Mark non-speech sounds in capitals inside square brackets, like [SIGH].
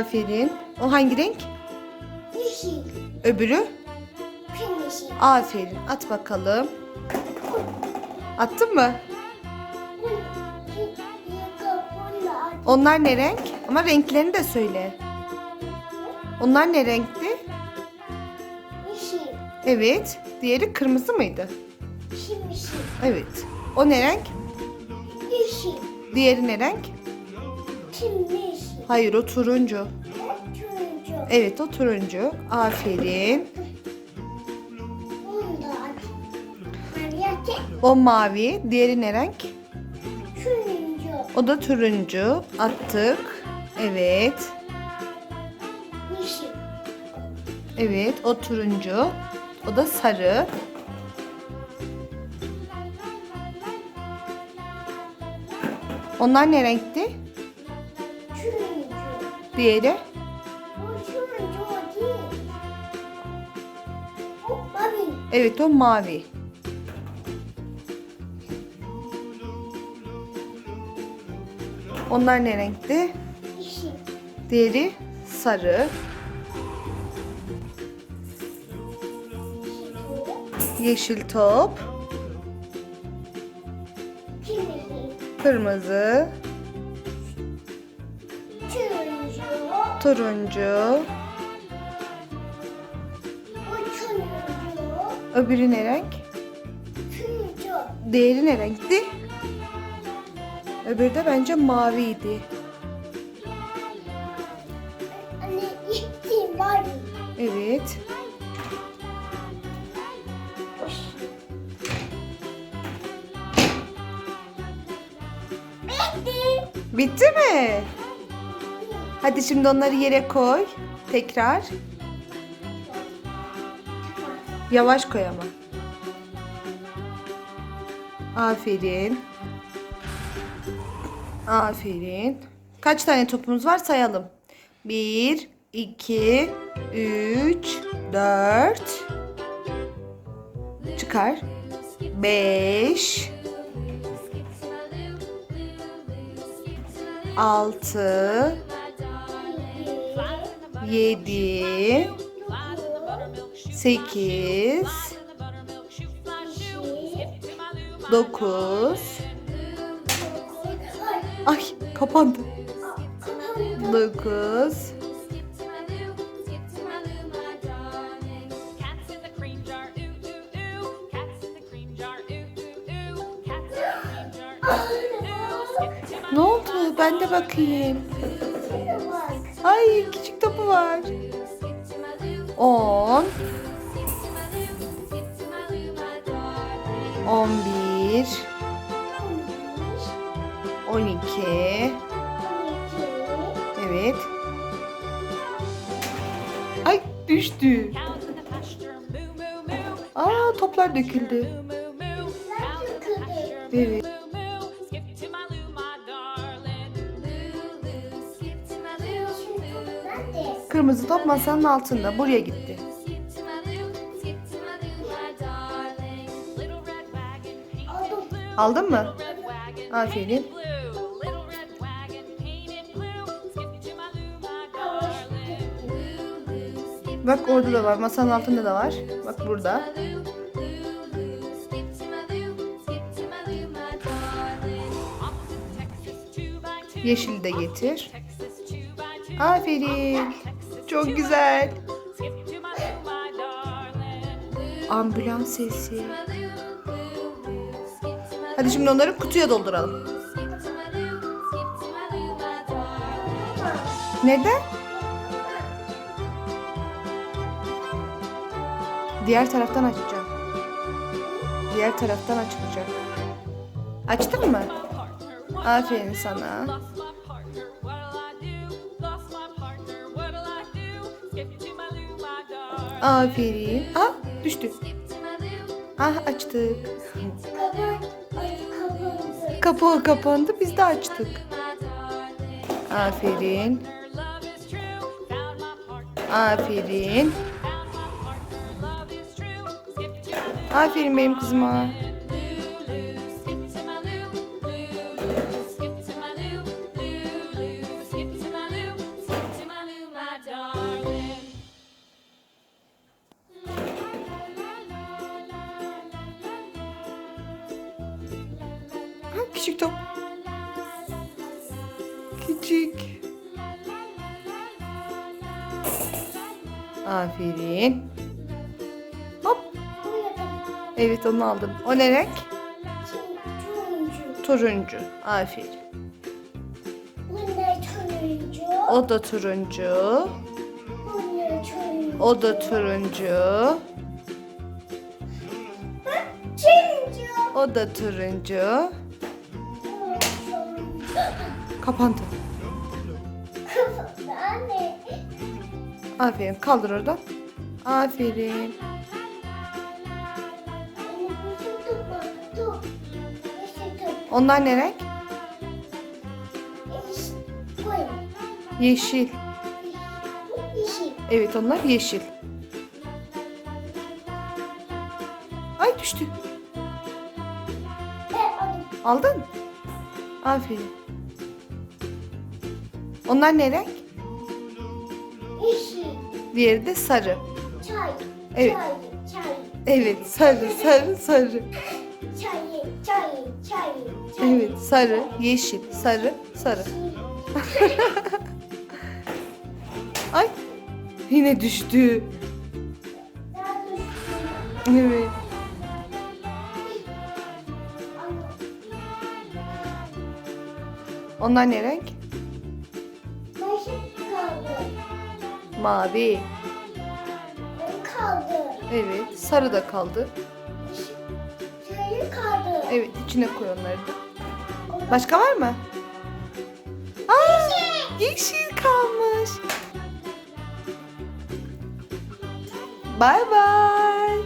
Aferin. O hangi renk? Yeşil. Öbürü? Kırmızı. Aferin. At bakalım. Attın mı? Onlar ne renk? Ama renklerini de söyle. Onlar ne renkti? Yeşil. Evet. Diğeri kırmızı mıydı? Yeşil. Evet. O ne renk? Yeşil. Diğeri ne renk? Kırmızı. Hayır o turuncu. Turuncu. Evet o turuncu. Aferin. O mavi. Diğeri ne renk? Turuncu. O da turuncu. Attık. Evet. Yeşil. Evet o turuncu. O da sarı. Onlar ne renkti? Diğeri? Evet o mavi. Onlar ne renkti? Yeşil. Diğeri sarı. Yeşil top. Kırmızı. Turuncu. Turuncu. Turuncu. Öbürü ne renk? Turuncu. Diğeri ne renkti? Öbürü de bence maviydi. Anne. Evet. Bitti. Bitti mi? Hadi şimdi onları yere koy. Tekrar. Yavaş koy ama. Aferin. Aferin. Kaç tane topumuz var sayalım. 1, 2, 3, 4. Çıkar. 5, 6, 7, 8, 9. Ay kapandı. 9. Ne oldu? Ben de bakayım. Ay var. 10, 11, 12. Evet. Ay düştü. Aa toplar döküldü. Evet. Kırmızı top masanın altında. Buraya gitti. Aldın mı? Aferin. Bak orada da var. Masanın altında da var. Bak burada. Yeşil de getir. Aferin. Çok güzel. Ambulans sesi. Hadi şimdi onları kutuya dolduralım. Neden? Diğer taraftan açacağım. Diğer taraftan açılacak. Açtın mı? Aferin sana. Aferin. Ah düştü. Ah açtık. Kapağı kapandı biz de açtık. Aferin. Aferin. Aferin benim kızıma. Küçük top. Küçük. Aferin. Hop. Evet onu aldın. O ne renk? Turuncu. Turuncu. Aferin. Turuncu? O da turuncu. O da turuncu. Turuncu. O da. Turuncu. Kapandı. [LAUGHS] Anne. Aferin. Kaldır oradan. Aferin. Onlar ne renk? Yeşil. Evet onlar yeşil. Ay düştü. Aldın? Aferin. Onlar ne renk? İşi. Diğeri de sarı. Çay. Evet. Çay. Çay. Evet sarı sarı sarı. Çay. Çay. Çay. Çay. Evet sarı, yeşil, sarı, sarı. [LAUGHS] Ay yine düştü. Evet. Onlar ne renk? Mavi. Kaldı. Evet sarı da kaldı. Çayı kaldı. Evet içine koy onları da. Başka var mı? Aa, yeşil kalmış. Bay bay.